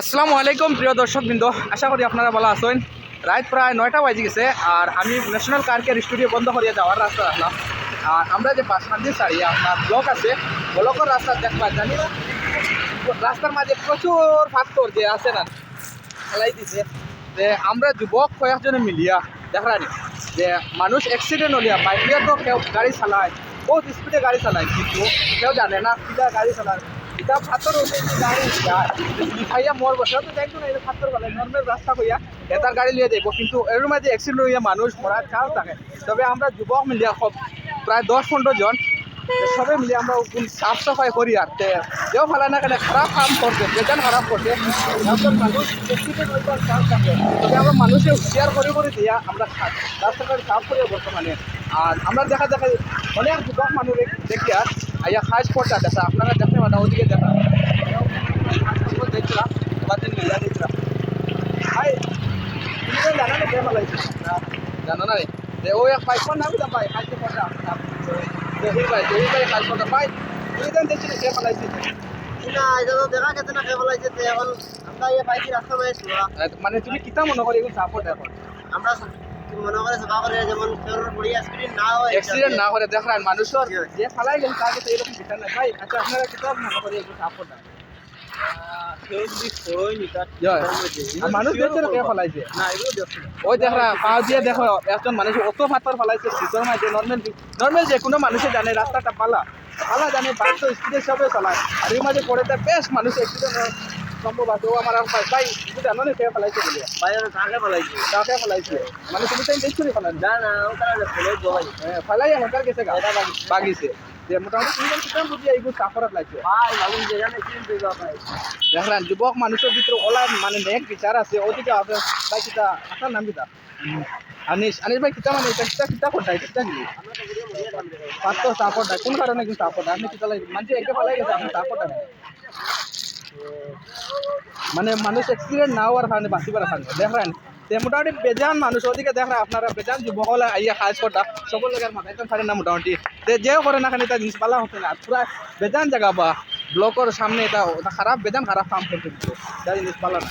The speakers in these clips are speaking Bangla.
আসসালামু আলাইকুম, প্রিয় দর্শকবৃন্দ। আশা করি আপনারা ভালো আছেন। রাত প্রায় নয়টা বাজে গেছে, আর আমি ন্যাশনাল কার কেয়ার স্টুডিও বন্ধ করিয়া যাওয়ার রাস্তা আসলাম আর আমরা যে বাসমান্দি সারিয়া আপনার ব্লক আছে ব্লকের রাস্তা দেখবা জানি না। রাস্তার মাঝে প্রচুর ফাক্তর যে আছে না ফেলাই দিছে। যে আমরা যুবক কয়েকজনে মিলিয়া দেখানি যে মানুষ অ্যাক্সিডেন্ট হলিয়া বাইক তো কেউ গাড়ি চালায়, বহুত স্পিডে গাড়ি চালায়, কিন্তু কেউ জানে না কিলা গাড়ি চালায়। এটা ফাতর গাড়ি যায় খাইয়া মর বসে। তো দেখতো না এটা ফাতর বলে নর্মাল রাস্তা কইয়া এটার গাড়ি লিয়ে যাইব। কিন্তু এর মাঝে অ্যাক্সিডেন্ট হইয়া মানুষ মরার চান্স থাকে। তবে আমরা যুবক মিলিয়া সব প্রায় দশ পনেরো জন, সবে মিলে আমরা সাফ সাফাই করি আর তে। যেও ভালো না কেন খারাপ কাম করছে, বেজান খারাপ করছে। তারপর থাকে। তবে আমরা মানুষের শেয়ার করে করে দিয়া আমরা রাস্তাঘাট সাফ করি বর্তমানে। আর আমরা দেখা দেখা অনেক যুবক মানুষ দেখা আপনারা দেখতে পারেন ওদিকে দেখা দেখছিলাম বাদ দিন মিলিয়া দেখছিলাম ভাই তুমি তো জানা না কে ফেলাইছে জানো না রে যে ও এক বাইক নাম দিলাম ভাই খাইতে পড়া জহির ভাই জহির ভাই খাস পড়া ভাই তুমি জান দেখছি কে ফেলাইছে না এটা তো দেখা গেছে না কেবল আছে তো এখন আমরা ইয়ে পাইছি রাস্তা পাই মানে তুমি কিতা মনে করি এখন সাপোর্ট এখন? আমরা মনে করে সভা করে যেমন কেউ পড়ি স্ক্রিন না হয় অ্যাক্সিডেন্ট না করে দেখান মানুষের যে ফেলাই গেল তাকে তো এরকম বিচার না ভাই আচ্ছা আপনারা কিতা মনে করি এখন সাপোর্ট কেউ মানুষ দেখছে কে ফেলাইছে ওই দেখা পাও দিয়ে দেখো একজন মানুষ অত ফাতর ফেলাইছে ভিতর মাঝে নর্মাল নর্মাল যে কোনো মানুষে জানে রাস্তাটা পালা। পালা জানে বাইক তো স্পিডে সবে চালায়। আর এই মাঝে পড়ে বেশ মানুষ অ্যাক্সিডেন্ট হয়। সম্ভব আছে ও আমার ভাই ভাই তুমি জানো না কে ফেলাইছে বলে? কাকে ফেলাইছি? কাকে ফেলাইছে? মানে তুমি তো দেখছ নি ফেলান না না ও তারা ফেলে জবাই হ্যাঁ, ফেলাই হকার গেছে বাগিছে। যে মোটামুটি তুমি কিতাম বুঝি এইগুলো সাফারাত লাগছে? ভাই মানুষ যে জানে কি দিবা ভাই। দেখলেন যুবক মানুষের ভিতরে ওলা মানে নেক বিচার আছে। ওদিকে আপনার ভাই কিতা আপনার নাম কিতা? আনিস আনিস ভাই কিতা মানে কিতা কিতা করতে কিতা কি? পাঁচশো সাপোর্ট কোন কারণে কিন্তু সাপোর্ট আপনি কিতা লাগে মানুষ একে ফেলাই গেছে আপনি সাপোর্ট মানে মানুষ অ্যাক্সিডেন্ট না হওয়ার কারণে বাঁচিবার কারণে দেখলেন তে মোটামুটি বেজান মানুষ। ওদিকে দেখরা আপনারা বেজান যুবক হলে আইয়া খাস কটা সকল জায়গার মাথায় তো না মোটামুটি। তে যেও করে না খালি তার জিনিস পালা হতে না পুরা বেজান জায়গা বা ব্লকের সামনে এটা খারাপ বেজান খারাপ কাম করতে দিচ্ছে যা জিনিস পালা না।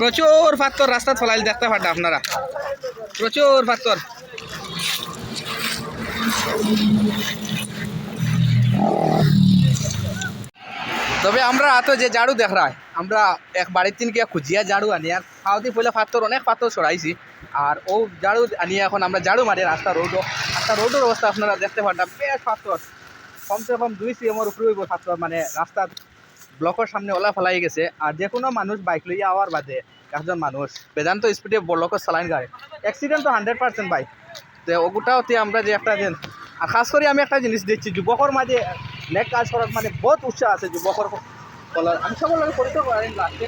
প্রচুর পাত্তর রাস্তা চলাইল দেখতে পারটা আপনারা। প্রচুর পাত্তর তবে আমরা তো যে ঝাড়ু দেখ রায় আমরা এক বাড়ির তিনকে খুঁজিয়া ঝাড়ু আনি আর খাওয়াতে পয়লা পাত্তর অনেক পাত্তর ছড়াইছি। আর ও ঝাড়ু আনিয়ে এখন আমরা ঝাড়ু মারি রাস্তা রোডও রাস্তা রোডের অবস্থা আপনারা দেখতে পারতাম বেশ পাত্তর কমসে কম দুই সিএমের উপরে হইব পাত্তর মানে রাস্তার ব্লকের সামনে ওলা ফেলাই গেছে আর যে কোনো মানুষ বাইক লইয়া আওয়ার বাদে একজন মানুষ বেদান্ত স্পিডে ব্লকের চালাইন গাড়ি। অ্যাক্সিডেন্ট তো হান্ড্রেড পার্সেন্ট বাইক তো ওগুটাওতে আমরা যে একটা যে আর খাস করে আমি একটা জিনিস দেখছি যুবকর মাঝে নেক কাজ করার মানে বহুত উৎসাহ আছে যুবকর বলার আমি সবার লগে পরিচয় করাই লাস্টে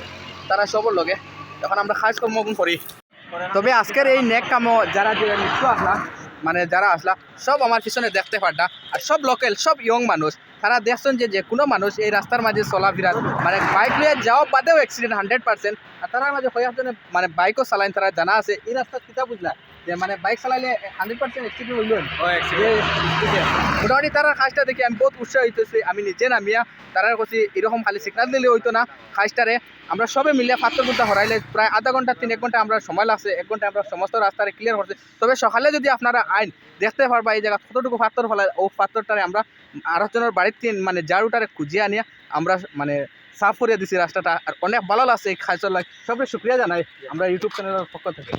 তারা সবার লগে। এখন আমরা খাস কর্ম করি তবে আজকের এই নেক কামও যারা যে নিশ্চ আসলা মানে যারা আসলা, সব আমার পিছনে দেখতে পারটা আর সব লোকাল সব ইয়ং মানুষ। তারা দেখছেন যে যে কোনো মানুষ এই রাস্তার মাঝে চলা চলাফেরা মানে বাইক নিয়ে যাওয়া বাদেও অ্যাক্সিডেন্ট হান্ড্রেড পার্সেন্ট আর তারা মাঝে হয়ে মানে বাইকও চালাইন, তারা জানা আছে, এই রাস্তা কিতা বুঝলা? যে মানে বাইক চালাইলে হান্ড্রেড পার্সেন্ট অ্যাক্সিডেন্ট হইল। মোটামুটি তারা খাসটা দেখি আমি বহুত উৎসাহিত আমি নিজে নামিয়া তারার কাছে এরকম খালি সিগনাল দিলে হইতো না খাসটারে। আমরা সবে মিলে ফাত্তর ঘণ্টা হরাইলে প্রায় আধা ঘণ্টা তিন এক ঘণ্টা আমরা সময় লাগছে। এক ঘণ্টা আমরা সমস্ত রাস্তারে ক্লিয়ার করছে। তবে সকালে যদি আপনারা আইন দেখতে পারবা এই জায়গা কতটুকু পাত্তর ফেলায় ও পাত্তরটারে আমরা আরেকজনের বাড়িতে মানে জারুটারে খুঁজিয়ে আনিয়া আমরা মানে সাফ করে দিছি রাস্তাটা। আর অনেক ভালো লাগছে এই খাইচর লাগ সবকে শুক্রিয়া জানাই। আমরা ইউটিউব চ্যানেলের পক্ষ থেকে।